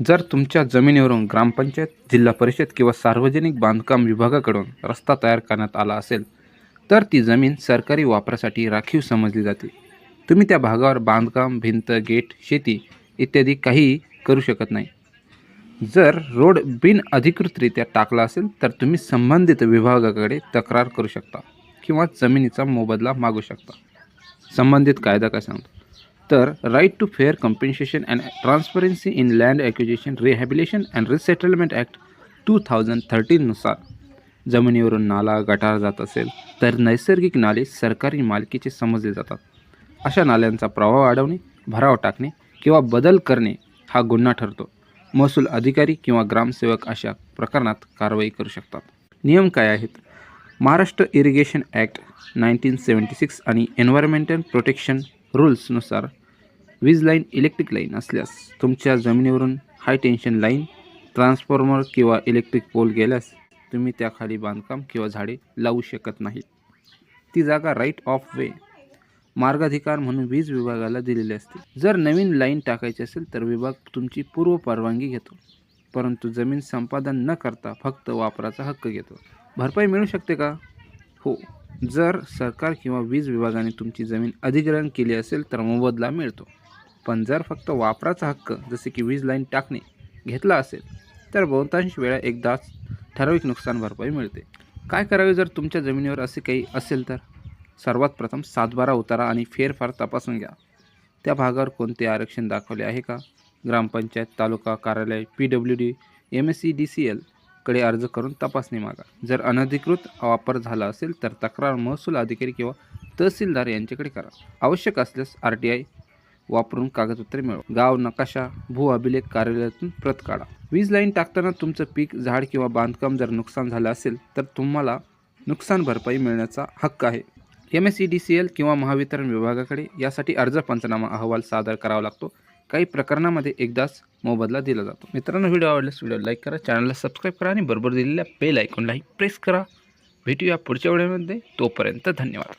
जर तुमच्या जमिनीवरून ग्रामपंचायत जिल्हा परिषद किंवा सार्वजनिक बांधकाम विभागाकडून रस्ता तयार करण्यात आला असेल तर ती जमीन सरकारी वापरासाठी राखीव समजली जाते. तुम्ही त्या भागावर बांधकाम भिंत गेट शेती इत्यादी काहीही करू शकत नाही. जर रोड बिनअधिकृतरित्या टाकला असेल तर तुम्ही संबंधित विभागाकडे तक्रार करू शकता किंवा जमिनीचा मोबदला मागू शकता. संबंधित कायदा काय सांगतो? तर right to fair compensation and transparency in land acquisition rehabilitation and resettlement act two thousand थर्टीननुसार जमिनीवरून नाला गटार जात असेल तर नैसर्गिक नाले सरकारी मालकीचे समजले जातात. अशा नाल्यांचा प्रभाव वाढवणे भराव टाकणे किंवा बदल करणे हा गुन्हा ठरतो. महसूल अधिकारी किंवा ग्रामसेवक अशा प्रकरणात कारवाई करू शकतात. नियम काय आहेत? Maharashtra irrigation act nineteen seventy six आणि एन्व्हायरमेंटल प्रोटेक्शन रूल्सनुसार वीज लाईन इलेक्ट्रिक लाईन असल्यास तुमच्या जमिनीवरून हाय टेन्शन लाईन ट्रान्सफॉर्मर किंवा इलेक्ट्रिक पोल गेल्यास तुम्ही त्याखाली बांधकाम किंवा झाडे लावू शकत नाहीत ती जागा राईट ऑफ वे मार्गाधिकार म्हणून वीज विभागाला दिलेली असते. जर नवीन लाईन टाकायची असेल तर विभाग तुमची पूर्व परवानगी घेतो परंतु जमीन संपादन न करता फक्त वापराचा हक्क घेतो. भरपाई मिळू शकते का? हो. जर सरकार किंवा वीज विभागाने तुमची जमीन अधिग्रहण केली असेल तर मोबदला मिळतो. पण जर फक्त वापराचा हक्क जसे की वीज लाईन टाकणे घेतला असेल तर बहुतांश वेळा एकदाच ठराविक नुकसान भरपाई मिळते. काय करावे जर तुमच्या जमिनीवर असे काही असेल तर? सर्वात प्रथम सातबारा उतारा आणि फेरफार तपासून घ्या. त्या भागावर कोणते आरक्षण दाखवले आहे का? ग्रामपंचायत तालुका कार्यालय P W D M S C D C L कडे अर्ज करून तपासणी मागा. जर अनधिकृत वापर झाला असेल तर तक्रार महसूल अधिकारी किंवा तहसीलदार यांच्याकडे करा. आवश्यक असल्यास आर टी आय वापरून कागदपत्रे मिळवा. गाव नकाशा भू अभिलेख कार्यालयातून प्रत काढा. वीज लाईन टाकताना तुमचं पीक झाड किंवा बांधकाम जर नुकसान झालं असेल तर तुम्हाला नुकसान भरपाई मिळण्याचा हक्क आहे. M S C D C L किंवा महावितरण विभागाकडे यासाठी अर्ज पंचनामा अहवाल सादर करावा लागतो. काही प्रकरणामध्ये एकदाच मोबदला दिला जातो. मित्रांनो व्हिडिओ आवडल्यास व्हिडिओ लाईक करा चॅनलला सबस्क्राईब करा आणि बरोबर दिलेल्या बेल आयकॉनलाही प्रेस करा. भेटूया पुढच्या व्हिडिओमध्ये. तोपर्यंत धन्यवाद.